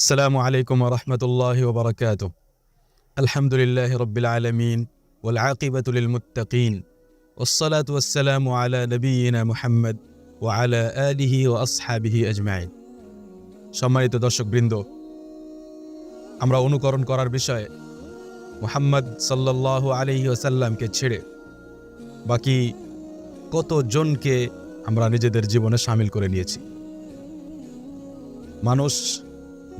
السلام عليكم ورحمة الله وبركاته الحمد لله رب العالمين والعاقبة للمتقين والصلاة والسلام على نبينا محمد وعلى آله وأصحابه أجمعين সম্মানিত দর্শকবৃন্দ আমরা অনুকরণ করার বিষয়ে মোহাম্মদ সাল্লাল্লাহু আলাইহি ওসাল্লামকে ছেড়ে বাকি কতজনকে আমরা নিজেদের জীবনে সামিল করে নিয়েছি মানুষ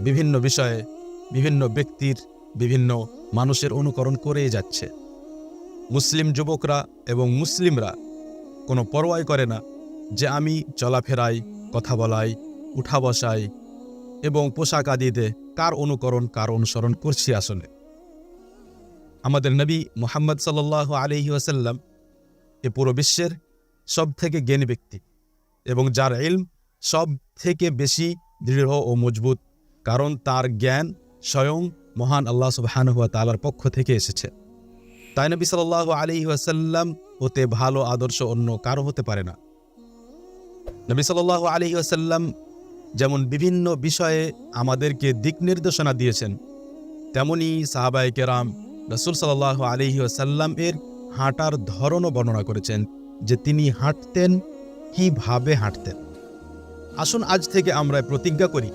বিভিন্ন বিষয়ে বিভিন্ন ব্যক্তির বিভিন্ন মানুষের অনুকরণ করেই যাচ্ছে। মুসলিম যুবকরা এবং মুসলিমরা কোনো পরোয়াই করে না যে আমি চলাফেরাই কথা বলাই, উঠা বসাই এবং পোশাক আদিতে কার অনুকরণ, কার অনুসরণ করছি আসলে। আমাদের নবী মোহাম্মদ সাল্লাহ আলহি ওয়াসাল্লাম এ পুরো বিশ্বের সব থেকে জ্ঞানী ব্যক্তি এবং যার ইলম সব থেকে বেশি দৃঢ় ও মজবুত কারণ তার জ্ঞান স্বয়ং মহান আল্লাহ সুবাহানুয়া তালার পক্ষ থেকে এসেছে। তাই নবী সাল্লাহ আলী ওয়াসাল্লাম হতে ভালো আদর্শ অন্য কারও হতে পারে না। নবী সাল্লাহ আলী ওয়াসাল্লাম যেমন বিভিন্ন বিষয়ে আমাদেরকে দিক নির্দেশনা দিয়েছেন, তেমনি সাহাবাই কেরাম রসুল সাল্লাহ আলহি ওয়াসাল্লাম এর হাঁটার ধরনও বর্ণনা করেছেন যে তিনি হাঁটতেন, কীভাবে হাঁটতেন। আসুন আজ থেকে আমরা প্রতিজ্ঞা করি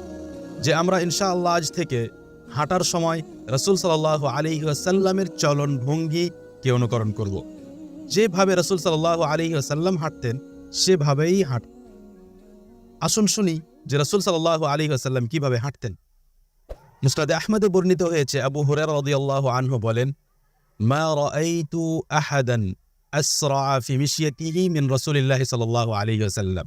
যে আমরা ইনশা আল্লাহ আজ থেকে হাঁটার সময় রসুল সাল্লাহ আলী আসাল্লামের চলন ভঙ্গিকে অনুকরণ করব। যেভাবে রসুল সাল্লাহ আলী আসাল্লাম হাঁটতেন, সেভাবেই হাঁট। আসুন শুনি যে রসুল সাল্লাহ আলী আসাল্লাম কীভাবে হাঁটতেন। মুস্তাদে আহমদে বর্ণিত হয়েছে, আবু হুরের রদিয়াল্লাহ আনহু বলেন, মা রাআইতু আহাদান আসরা ফি মিশিয়াতিহি মিন রাসূলিল্লাহি সাল্লাল্লাহু আলাইহি ওয়াসাল্লাম।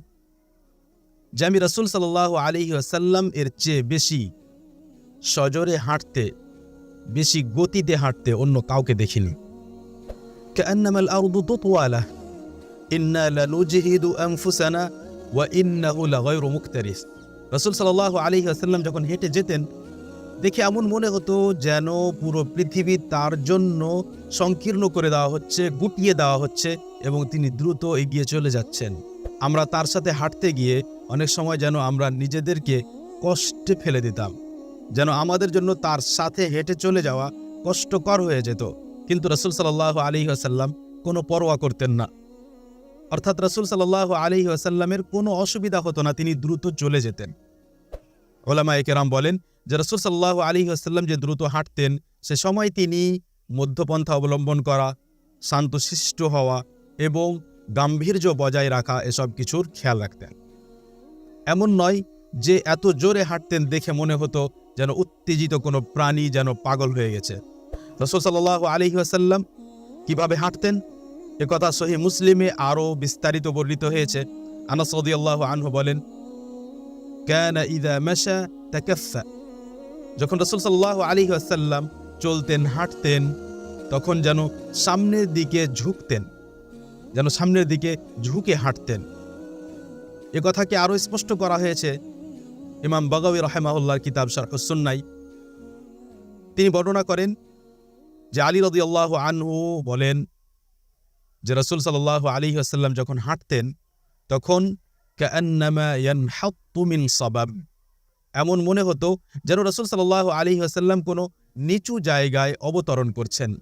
যে আমি রসুল সাল্লাহ আলী আসাল্লাম এর চেয়ে বেশি সজরে হাঁটতে বেশি গতিতে হাঁটতে অন্য কাউকে দেখিনি كأنما الأرض تطوى له إنا لنجهد أنفسنا وإنه لغير مكترث রসুল সাল্লাহ আলী আসাল্লাম যখন হেঁটে যেতেন দেখে এমন মনে হতো যেন পুরো পৃথিবী তার জন্য সংকীর্ণ করে দেওয়া হচ্ছে গুটিয়ে দেওয়া হচ্ছে এবং তিনি দ্রুত এগিয়ে চলে যাচ্ছেন আমরা তার সাথে হাঁটতে গিয়ে অনেক সময় যেন আমরা নিজেদেরকে কষ্টে ফেলে দিতাম, যেন আমাদের জন্য তার সাথে হেঁটে চলে যাওয়া কষ্টকর হয়ে যেত। কিন্তু রসুল সাল্লাহ আলী আসাল্লাম কোনো পরোয়া করতেন না। অর্থাৎ রসুল সাল্লাহ আলী আসাল্লামের কোনো অসুবিধা হতো না, তিনি দ্রুত চলে যেতেন। ওলামা একেরাম বলেন যে, রসুল সাল্লাহ আলী আসাল্লাম যে দ্রুত হাঁটতেন, সে সময় তিনি মধ্যপন্থা অবলম্বন করা, শান্তশিষ্ট হওয়া এবং গাম্ভীর্য বজায় রাখা এসব কিছুর খেয়াল রাখতেন। এমন নয় যে এত জোরে হাঁটতেন দেখে মনে হতো যেন উত্তেজিত কোনো প্রাণী যেন পাগল হয়ে গেছে। রসুল সাল্লাহ আলহি আসাল্লাম কীভাবে হাঁটতেন? এ কথা সহি মুসলিমে আরও বিস্তারিত বর্ণিত হয়েছে। আনাস আল্লাহ আনহু বলেন, কেন ইদা মেশা তাকাফা যখন রসুল সাল্লাহ আলী আসাল্লাম চলতেন, হাঁটতেন, তখন যেন সামনের দিকে ঝুঁকতেন, যেন সামনের দিকে ঝুঁকে হাঁটতেন। এ কথাকে আরও স্পষ্ট করা হয়েছে ইমাম বগাবি রহেমাউল্লাহর কিতাব শারহুসুন্নাই তিনি বর্ণনা করেন যে আলী রদি আল্লাহ আনহু বলেন যে রসুল সাল্লাহ আলী আসাল্লাম যখন হাঁটতেন, তখন মিন সবাব। এমন মনে হতো যেন রসুল সাল্লাহ আলী আসাল্লাম কোনো নিচু জায়গায় অবতরণ করছেন।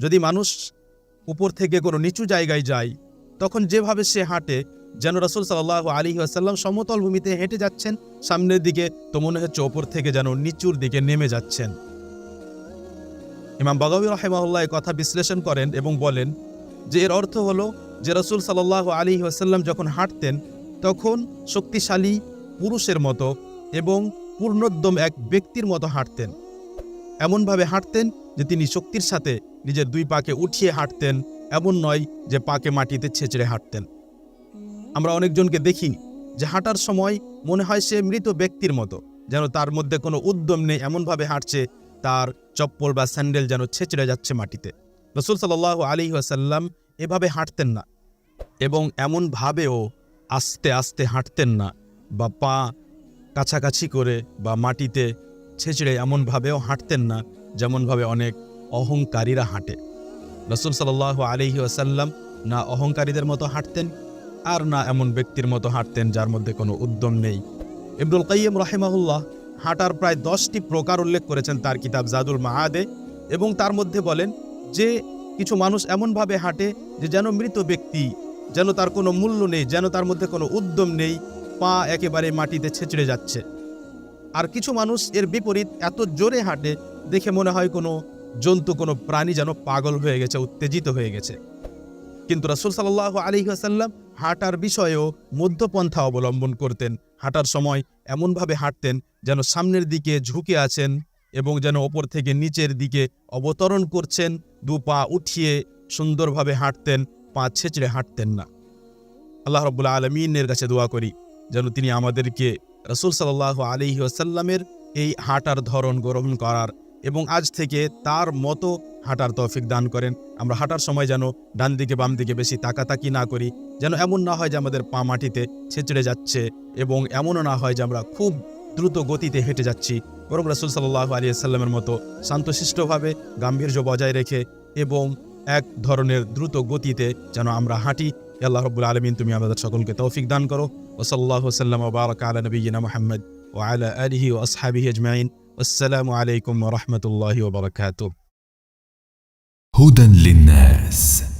যদি মানুষ উপর থেকে কোনো নিচু জায়গায় যায় তখন যেভাবে সে হাঁটে, যেন রসুল সাল্লাহ আলী আসাল্লাম সমতল ভূমিতে হেঁটে যাচ্ছেন, সামনের দিকে তো মনে হচ্ছে ওপর থেকে যেন নিচুর দিকে নেমে যাচ্ছেন। ইমাম বাগাবী রহেমাউল্লাহ কথা বিশ্লেষণ করেন এবং বলেন যে এর অর্থ হলো যে রসুল সাল্লাহ আলী আসাল্লাম যখন হাঁটতেন, তখন শক্তিশালী পুরুষের মতো এবং পূর্ণোদ্যম এক ব্যক্তির মতো হাঁটতেন। এমনভাবে হাঁটতেন যে তিনি শক্তির সাথে নিজের দুই পাকে উঠিয়ে হাঁটতেন এমন নয় যে পাকে মাটিতে ছেঁচড়ে হাঁটতেন। আমরা অনেকজনকে দেখি যে হাঁটার সময় মনে হয় সে মৃত ব্যক্তির মতো, যেন তার মধ্যে কোনো উদ্যম নেই, এমনভাবে হাঁটছে, তার চপ্পল বা স্যান্ডেল যেন ছেঁচড়ে যাচ্ছে মাটিতে। রসুল সাল্লাহ আলী আসাল্লাম এভাবে হাঁটতেন না এবং এমনভাবেও আস্তে আস্তে হাঁটতেন না বা পা কাছাকাছি করে বা মাটিতে ছেঁচড়ে এমনভাবেও হাঁটতেন না, যেমনভাবে অনেক অহংকারীরা হাঁটে। রসুল সাল্লাহ আলহি আসাল্লাম না অহংকারীদের মতো হাঁটতেন আর না এমন ব্যক্তির মতো হাঁটতেন যার মধ্যে কোনো উদ্যম নেই। ইবনুল কাইম রাহেমাহুল্লাহ হাঁটার প্রায় দশটি প্রকার উল্লেখ করেছেন তার কিতাব জাদুল মাহাদে এবং তার মধ্যে বলেন যে কিছু মানুষ এমনভাবে হাঁটে যে যেন মৃত ব্যক্তি, যেন তার কোনো মূল্য নেই, যেন তার মধ্যে কোনো উদ্যম নেই, পা একেবারে মাটিতে ছেঁচড়ে যাচ্ছে। আর কিছু মানুষ এর বিপরীত এত জোরে হাঁটে দেখে মনে হয় কোনো জন্তু কোনো প্রাণী যেন পাগল হয়ে গেছে, উত্তেজিত হয়ে গেছে। কিন্তু রাসুল সাল্লাহ আলী আসাল্লাম হাঁটার বিষয়েও মধ্যপন্থা অবলম্বন করতেন। হাঁটার সময় এমনভাবে হাঁটতেন যেন সামনের দিকে ঝুঁকে আছেন এবং যেন ওপর থেকে নিচের দিকে অবতরণ করছেন, দু পা উঠিয়ে সুন্দরভাবে হাঁটতেন, পা ছেঁচড়ে হাঁটতেন না। আল্লাহ রব্বুল্লা আলমিনের কাছে দোয়া করি যেন তিনি আমাদেরকে রসুল সাল্লাহ আলী আসাল্লামের এই হাঁটার ধরন গ্রহণ করার এবং আজ থেকে তার মতো হাঁটার তৌফিক দান করেন। আমরা হাঁটার সময় যেন ডান দিকে, বাম দিকে বেশি তাকাতাকি না করি, যেন এমন না হয় যে আমাদের পা মাটিতে ছেঁচড়ে যাচ্ছে এবং এমনও না হয় যে আমরা খুব দ্রুত গতিতে হেঁটে যাচ্ছি। বরং রসুল সাল্লাহ আলী সাল্লামের মতো শান্তশিষ্টভাবে, গাম্ভীর্য বজায় রেখে এবং এক ধরনের দ্রুত গতিতে যেন আমরা হাঁটি। আল্লাহ রব্বুল আলমিন, তুমি আমাদের সকলকে তৌফিক দান করো। ওসল্লাহ সাল্লাম ওবারক আলা নবীনা মোহাম্মদ ও আলা আলহি ও আসহাবিহি আজমাইন। والسلام عليكم ورحمة الله وبركاته. هدى للناس.